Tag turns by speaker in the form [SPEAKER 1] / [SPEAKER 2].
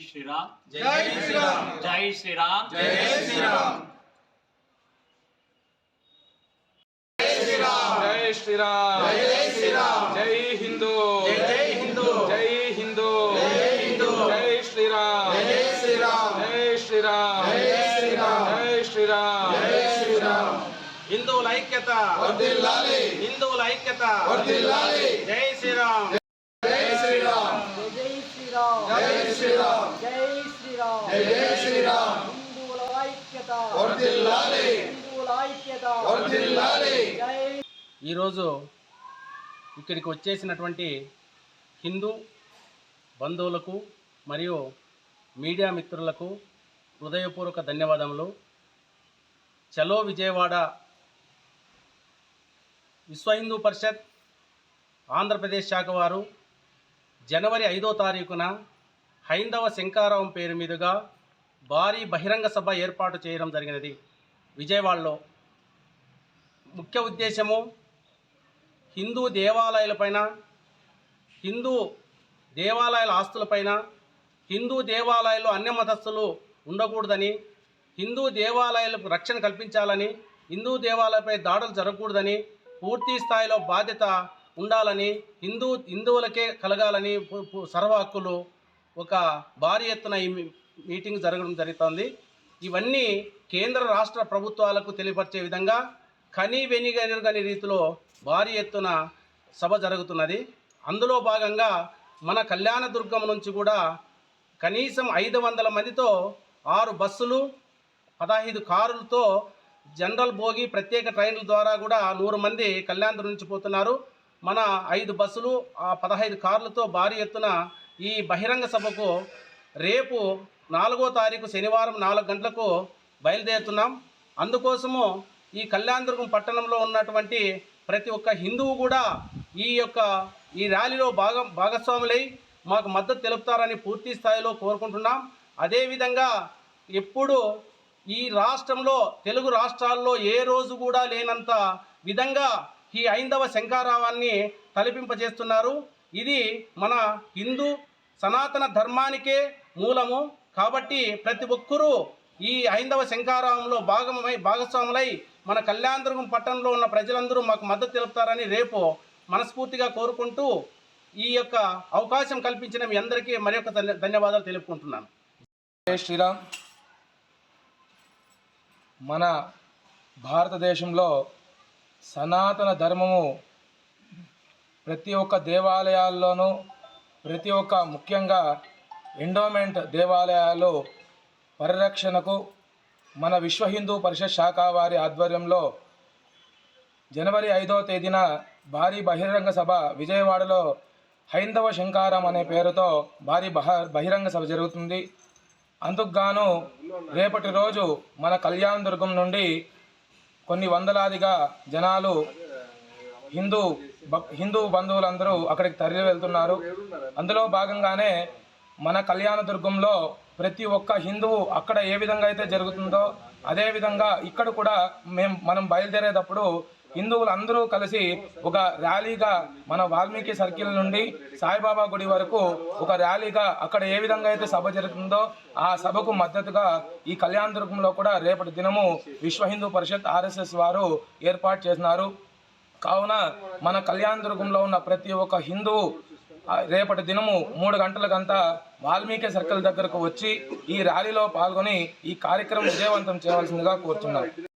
[SPEAKER 1] శ్రీరామ్
[SPEAKER 2] జై శ్రీరామ్
[SPEAKER 1] జై శ్రీరామ్
[SPEAKER 2] జై శ్రీరామ్ జై శ్రీరామ్
[SPEAKER 3] జై శ్రీరామ్
[SPEAKER 2] జై
[SPEAKER 3] హిందూ
[SPEAKER 2] జై హిందూ
[SPEAKER 3] జై హిందూ
[SPEAKER 2] జై హిందూ
[SPEAKER 3] జై శ్రీరామ్
[SPEAKER 2] జై శ్రీరామ్
[SPEAKER 3] జై శ్రీరామ్
[SPEAKER 2] జై శ్రీరామ్
[SPEAKER 3] జై శ్రీరామ్
[SPEAKER 2] జై శ్రీరామ్
[SPEAKER 3] హిందువుల ఐక్యత హిందువుల ఐక్యత జై శ్రీరామ్
[SPEAKER 2] జై శ్రీరామ్
[SPEAKER 4] జై శ్రీరామ్
[SPEAKER 2] జై శ్రీరామ్
[SPEAKER 4] జై శ్రీరామ్.
[SPEAKER 2] జై శ్రీరామ్.
[SPEAKER 4] హిందువుల ఐక్యత.
[SPEAKER 2] వర్ధిల్లాలి.
[SPEAKER 4] హిందువుల ఐక్యత.
[SPEAKER 2] వర్ధిల్లాలి.
[SPEAKER 4] జై.
[SPEAKER 5] ఈరోజు ఇక్కడికి వచ్చేసినటువంటి హిందూ బంధువులకు మరియు మీడియా మిత్రులకు హృదయపూర్వక ధన్యవాదములు. చలో విజయవాడ విశ్వ హిందూ పరిషత్ ఆంధ్రప్రదేశ్ శాఖ వారు జనవరి ఐదో తారీఖున హైందవ శంకారావం పేరు మీదుగా భారీ బహిరంగ సభ ఏర్పాటు చేయడం జరిగినది. విజయవాడలో ముఖ్య ఉద్దేశము హిందూ దేవాలయాలపైన హిందూ దేవాలయాల ఆస్తులపైన హిందూ దేవాలయాల్లో అన్య మతస్థులు ఉండకూడదని హిందూ దేవాలయాలకు రక్షణ కల్పించాలని హిందూ దేవాలయాలపై దాడులు జరగకూడదని పూర్తి స్థాయిలో బాధ్యత ఉండాలని హిందూ హిందువులకే కలగాలని సర్వ హక్కులు ఒక భారీ ఎత్తున ఈ మీటింగ్ జరగడం జరుగుతోంది. ఇవన్నీ కేంద్ర రాష్ట్ర ప్రభుత్వాలకు తెలియపరిచే విధంగా కనీ వెనిగని రీతిలో భారీ ఎత్తున సభ జరుగుతున్నది. అందులో భాగంగా మన కళ్యాణదుర్గం నుంచి కూడా కనీసం ఐదు వందల మందితో ఆరు బస్సులు పదహైదు కారులతో జనరల్ భోగి ప్రత్యేక ట్రైన్ల ద్వారా కూడా నూరు మంది కళ్యాణదుర్గం నుంచి పోతున్నారు. మన ఐదు బస్సులు ఆ పదహైదు కార్లతో భారీ ఎత్తున ఈ బహిరంగ సభకు రేపు నాలుగో తారీఖు శనివారం నాలుగు గంటలకు బయలుదేరుతున్నాం. అందుకోసము ఈ కళ్యాణదుర్గం పట్టణంలో ఉన్నటువంటి ప్రతి ఒక్క హిందువు కూడా ఈ యొక్క ఈ ర్యాలీలో భాగం భాగస్వాములై మాకు మద్దతు తెలుపుతారని పూర్తి స్థాయిలో కోరుకుంటున్నాం. అదేవిధంగా ఎప్పుడు ఈ రాష్ట్రంలో తెలుగు రాష్ట్రాల్లో ఏ రోజు కూడా లేనంత విధంగా ఈ ఐందవ శంకారావాన్ని తలపింపజేస్తున్నారు. ఇది మన హిందూ సనాతన ధర్మానికే మూలము. కాబట్టి ప్రతి ఒక్కరూ ఈ ఐందవ శంకారావంలో భాగమై భాగస్వాములై మన కళ్యాణదుర్గం పట్టణంలో ఉన్న ప్రజలందరూ మాకు మద్దతు తెలుపుతారని రేపు మనస్ఫూర్తిగా కోరుకుంటూ ఈ యొక్క అవకాశం కల్పించిన మీ అందరికీ మరి ధన్యవాదాలు తెలుపుకుంటున్నాను.
[SPEAKER 3] జై శ్రీరామ్. మన భారతదేశంలో సనాతన ధర్మము ప్రతి ఒక్క దేవాలయాల్లోనూ ప్రతి ఒక్క ముఖ్యంగా ఎండోమెంట్ దేవాలయాలు పరిరక్షణకు మన విశ్వ హిందూ పరిషత్ శాఖ వారి ఆధ్వర్యంలో జనవరి ఐదవ తేదీన భారీ బహిరంగ సభ విజయవాడలో హైందవ శంకారం అనే పేరుతో భారీ బహ బహిరంగ సభ జరుగుతుంది. అందుకుగాను రేపటి రోజు మన కళ్యాణ దుర్గం నుండి కొన్ని వందలాదిగా జనాలు హిందూ హిందూ బంధువులందరూ అక్కడికి తరలి వెళ్తున్నారు. అందులో భాగంగానే మన కళ్యాణ దుర్గంలో ప్రతి ఒక్క హిందువు అక్కడ ఏ విధంగా అయితే జరుగుతుందో అదేవిధంగా ఇక్కడ కూడా మేము మనం బయలుదేరేటప్పుడు హిందువులు అందరూ కలిసి ఒక ర్యాలీగా మన వాల్మీకి సర్కిల్ నుండి సాయిబాబా గుడి వరకు ఒక ర్యాలీగా అక్కడ ఏ విధంగా అయితే సభ జరుగుతుందో ఆ సభకు మద్దతుగా ఈ కళ్యాణ దుర్గంలో కూడా రేపటి దినము విశ్వ హిందూ పరిషత్ ఆర్ఎస్ఎస్ వారు ఏర్పాటు చేసినారు. కావున మన కళ్యాణ దుర్గంలో ఉన్న ప్రతి ఒక్క హిందువు రేపటి దినము మూడు గంటలకంతా వాల్మీకి సర్కిల్ దగ్గరకు వచ్చి ఈ ర్యాలీలో పాల్గొని ఈ కార్యక్రమం విజయవంతం చేయవలసిందిగా కోరుతున్నారు